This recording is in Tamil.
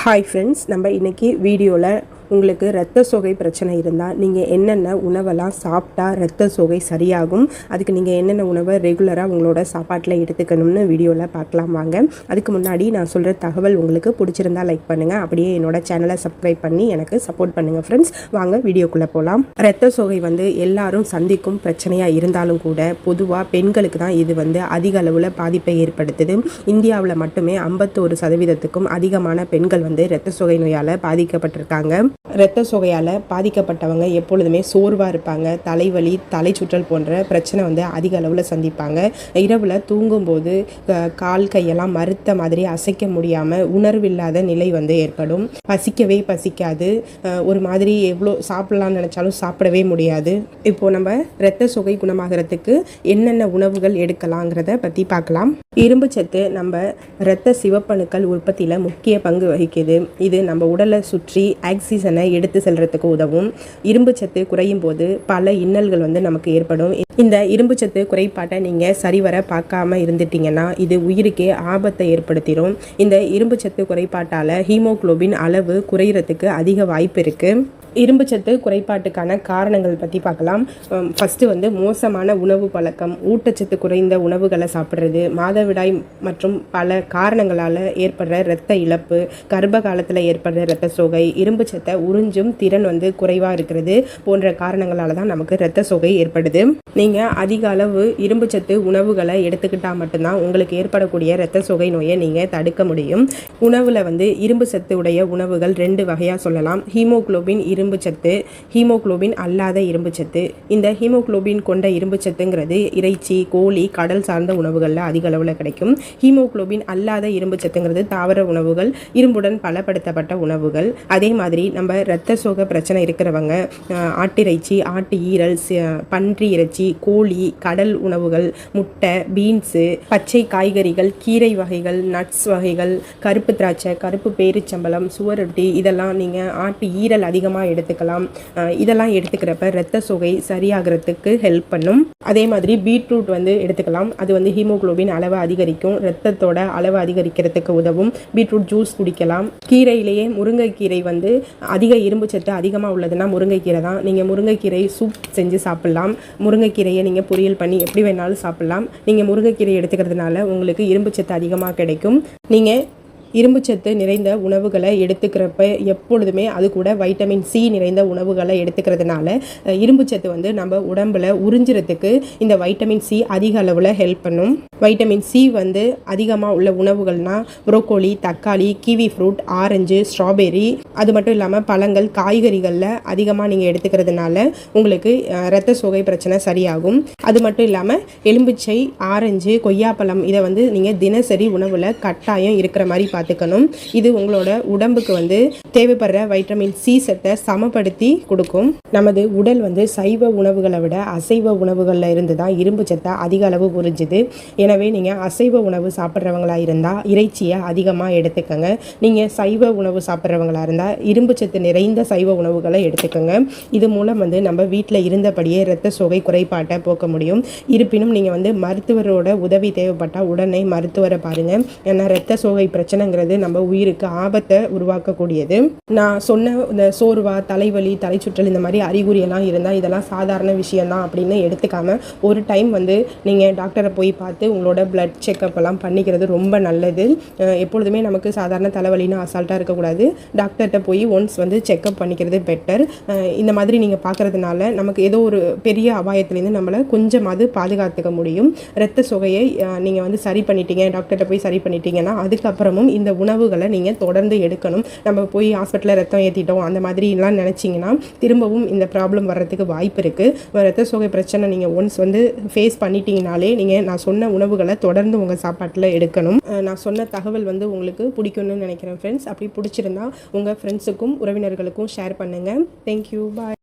ஹாய் ஃப்ரெண்ட்ஸ் நம்ம இன்றைக்கி வீடியோவில் உங்களுக்கு இரத்த சோகை பிரச்சனை இருந்தால் நீங்கள் என்னென்ன உணவெல்லாம் சாப்பிட்டா இரத்த சோகை சரியாகும்? அதுக்கு நீங்கள் என்னென்ன உணவை ரெகுலராக உங்களோட சாப்பாட்டில் எடுத்துக்கணும்னு வீடியோவில் பார்க்கலாம் வாங்க. அதுக்கு முன்னாடி நான் சொல்கிற தகவல் உங்களுக்கு பிடிச்சிருந்தா லைக் பண்ணுங்கள் அப்படியே என்னோட சேனலை சப்ஸ்கிரைப் பண்ணி எனக்கு சப்போர்ட் பண்ணுங்கள் ஃப்ரெண்ட்ஸ் வாங்க வீடியோக்குள்ளே போகலாம் இரத்த சோகை வந்து எல்லாரும் சந்திக்கும் பிரச்சனையாக இருந்தாலும் கூட பொதுவாக பெண்களுக்கு தான் இது வந்து அதிக அளவில் பாதிப்பை ஏற்படுத்துது. இந்தியாவில் மட்டுமே ஐம்பத்தோரு சதவீதத்துக்கும் அதிகமான பெண்கள் வந்து இரத்த சோகை நோயால் பாதிக்கப்பட்டிருக்காங்க. இரத்த சுகையால் பாதிக்கப்பட்டவங்க எப்பொழுதுமே சோர்வாக இருப்பாங்க. தலைவலி தலை சுற்றல் போன்ற பிரச்சனை வந்து அதிக அளவில் சந்திப்பாங்க. இரவில் தூங்கும்போது கால் கையெல்லாம் மறுத்த மாதிரி அசைக்க முடியாமல் உணர்வில்லாத நிலை வந்து ஏற்படும். பசிக்கவே பசிக்காது. ஒரு மாதிரி எவ்வளோ சாப்பிடலாம்னு நினச்சாலும் சாப்பிடவே முடியாது. இப்போது நம்ம இரத்த சுகை குணமாகிறதுக்கு என்னென்ன உணவுகள் எடுக்கலாங்கிறத பற்றி பார்க்கலாம் இரும்பு சத்து நம்ம இரத்த சிவப்பணுக்கள் உற்பத்தியில் முக்கிய பங்கு வகிக்குது. இது நம்ம உடலை சுற்றி ஆக்சிஜன் எடுத்து செல்றதுக்கு உதவும். இரும்பு சத்து குறையும் போது பல இன்னல்கள் வந்து நமக்கு ஏற்படும். இந்த இரும்பு சத்து குறைபாட்டை நீங்கள் சரிவர பார்க்காம இருந்துட்டீங்கன்னா இது உயிருக்கே ஆபத்தை ஏற்படுத்திடும் இந்த இரும்பு சத்து குறைபாட்டால் ஹீமோகுளோபின் அளவு குறையிறதுக்கு அதிக வாய்ப்பு இருக்குது இரும்பு சத்து குறைபாட்டுக்கான காரணங்கள் பற்றி பார்க்கலாம். ஃபஸ்ட்டு வந்து மோசமான உணவு பழக்கம் ஊட்டச்சத்து குறைந்த உணவுகளை சாப்பிட்றது மாதவிடாய் மற்றும் பல காரணங்களால் ஏற்படுற இரத்த இழப்பு கர்ப்ப காலத்தில் ஏற்படுற இரத்த சோகை இரும்பு சத்தை உறிஞ்சும் திறன் வந்து குறைவாக இருக்கிறது போன்ற காரணங்களால் தான் நமக்கு இரத்த சோகை ஏற்படுது. நீங்கள் அதிக அளவு இரும்பு சத்து உணவுகளை எடுத்துக்கிட்டால் மட்டும்தான் உங்களுக்கு ஏற்படக்கூடிய இரத்த சோகை நோயை நீங்கள் தடுக்க முடியும். உணவில் வந்து இரும்பு சத்து உடைய உணவுகள் ரெண்டு வகையாக சொல்லலாம். ஹீமோகுளோபின் இரு சத்து ஹீமோகுளோபின் அல்லாத இரும்பு சத்து இந்த ஹீமோகுளோபின் கொண்ட இரும்பு சத்துங்கிறது இறைச்சி கோழி கடல் சார்ந்த உணவுகளில் அதிக அளவில் கிடைக்கும். ஹீமோகுளோபின் அல்லாத இரும்பு சத்துங்கிறது தாவர உணவுகள் இரும்புடன் பலப்படுத்தப்பட்ட உணவுகள். அதே மாதிரி நம்ம இரத்த சோக பிரச்சனை இருக்கிறவங்க ஆட்டிறைச்சி ஆட்டு ஈரல் பன்றி இறைச்சி கோழி கடல் உணவுகள் முட்டை பீன்ஸு பச்சை காய்கறிகள் கீரை வகைகள் நட்ஸ் வகைகள் கருப்பு திராட்சை கருப்பு பேரிச்சம்பளம் சுவரொட்டி இதெல்லாம் நீங்கள் ஆட்டு ஈரல் அதிகமாக எடுத்துக்கலாம். இதெல்லாம் எடுத்துக்கிறப்ப ரத்த சுகை சரியாகிறதுக்கு ஹெல்ப் பண்ணும். அதே மாதிரி பீட்ரூட் வந்து எடுத்துக்கலாம். அது வந்து ஹீமோகுளோபின் அளவை அதிகரிக்கும். ரத்தத்தோட அளவு அதிகரிக்கிறதுக்கு உதவும். பீட்ரூட் ஜூஸ் குடிக்கலாம். கீரையிலேயே முருங்கைக்கீரை வந்து அதிக இரும்பு சத்து அதிகமாக உள்ளதுன்னா முருங்கைக்கீரை தான். நீங்கள் முருங்கைக்கீரை சூப் செஞ்சு சாப்பிட்லாம். முருங்கைக்கீரையை நீங்கள் பொரியல் பண்ணி எப்படி வேணாலும் சாப்பிட்லாம். நீங்கள் முருங்கைக்கீரை எடுத்துக்கிறதுனால உங்களுக்கு இரும்பு சத்து அதிகமாக கிடைக்கும். நீங்கள் இரும்புச்சத்து நிறைந்த உணவுகளை எடுத்துக்கிறப்ப எப்பொழுதுமே அது கூட வைட்டமின் சி நிறைந்த உணவுகளை எடுத்துக்கிறதுனால இரும்புச்சத்து வந்து நம்ம உடம்பில் உறிஞ்சுறதுக்கு இந்த வைட்டமின் சி அதிக அளவில் ஹெல்ப் பண்ணும். வைட்டமின் சி வந்து அதிகமாக உள்ள உணவுகள்னா புரோக்கோலி தக்காளி கிவி ஃப்ரூட் ஆரஞ்சு ஸ்ட்ராபெரி அது மட்டும் இல்லாமல் பழங்கள் காய்கறிகளில் அதிகமாக நீங்கள் எடுத்துக்கிறதுனால உங்களுக்கு ரத்த சோகை பிரச்சனை சரியாகும். அது மட்டும் இல்லாமல் எலும்புச்சை ஆரஞ்சு கொய்யாப்பழம் இதை வந்து நீங்கள் தினசரி உணவில் கட்டாயம் இருக்கிற மாதிரி பார்த்துக்கணும் இது உங்களோட உடம்புக்கு வந்து தேவைப்படுற வைட்டமின் சி சத்தை சமப்படுத்தி கொடுக்கும். நமது உடல் வந்து சைவ உணவுகளை விட அசைவ உணவுகளில் இருந்து தான் இரும்பு சத்தை அதிக அளவு உறிஞ்சுது. எனவே நீங்கள் அசைவ உணவு சாப்பிட்றவங்களா இருந்தால் இறைச்சியை அதிகமாக எடுத்துக்கோங்க. நீங்கள் சைவ உணவு சாப்பிட்றவங்களா இருந்தால் இரும்பு சத்து நிறைந்த சைவ உணவுகளை எடுத்துக்கோங்க. இது மூலம் வந்து நம்ம வீட்டில் இருந்தபடியே இரத்த சோகை குறைபாட்டை போக்க முடியும். இருப்பினும் நீங்கள் வந்து மருத்துவரோட உதவி தேவைப்பட்டால் உடனே மருத்துவரை பாருங்கள் ஏன்னா இரத்த சோகை பிரச்சனை பிரச்சனைங்கிறது நம்ம உயிருக்கு ஆபத்தை உருவாக்கக்கூடியது. நான் சொன்ன இந்த சோர்வா தலைவலி தலைச்சுற்றல் இந்த மாதிரி அறிகுறியெல்லாம் இருந்தால் இதெல்லாம் சாதாரண விஷயம்தான் அப்படின்னு எடுத்துக்காம ஒரு டைம் வந்து நீங்கள் டாக்டரை போய் பார்த்து உங்களோட பிளட் செக்அப் எல்லாம் பண்ணிக்கிறது ரொம்ப நல்லது. எப்பொழுதுமே நமக்கு சாதாரண தலைவலின்னு அசால்ட்டாக இருக்கக்கூடாது. டாக்டர்கிட்ட போய் ஒன்ஸ் வந்து செக்கப் பண்ணிக்கிறது பெட்டர் இந்த மாதிரி நீங்கள் பார்க்கறதுனால நமக்கு ஏதோ ஒரு பெரிய அபாயத்துலேருந்து நம்மளை கொஞ்சமாவது பாதுகாத்துக்க முடியும். ரத்த சுகையை நீங்கள் வந்து சரி பண்ணிட்டீங்க டாக்டர்கிட்ட போய் சரி பண்ணிட்டீங்கன்னா அதுக்கப்புறமும் இந்த உணவுகளை நீங்கள் தொடர்ந்து எடுக்கணும். நம்ம போய் ஹாஸ்பிட்டலில் ரத்தம் ஏற்றிட்டோம் அந்த மாதிரிலாம் நினச்சிங்கன்னா திரும்பவும் இந்த ப்ராப்ளம் வர்றதுக்கு வாய்ப்பு இருக்குது ரத்த சோகை பிரச்சனை நீங்கள் ஒன்ஸ் வந்து ஃபேஸ் பண்ணிட்டீங்கனாலே நீங்கள் நான் சொன்ன உணவுகளை தொடர்ந்து உங்கள் சாப்பாட்டில் எடுக்கணும். நான் சொன்ன தகவல் வந்து உங்களுக்கு பிடிக்கும்னு நினைக்கிறேன் ஃப்ரெண்ட்ஸ் அப்படி பிடிச்சிருந்தா உங்கள் ஃப்ரெண்ட்ஸுக்கும் உறவினர்களுக்கும் ஷேர் பண்ணுங்கள் தேங்க்யூ பாய்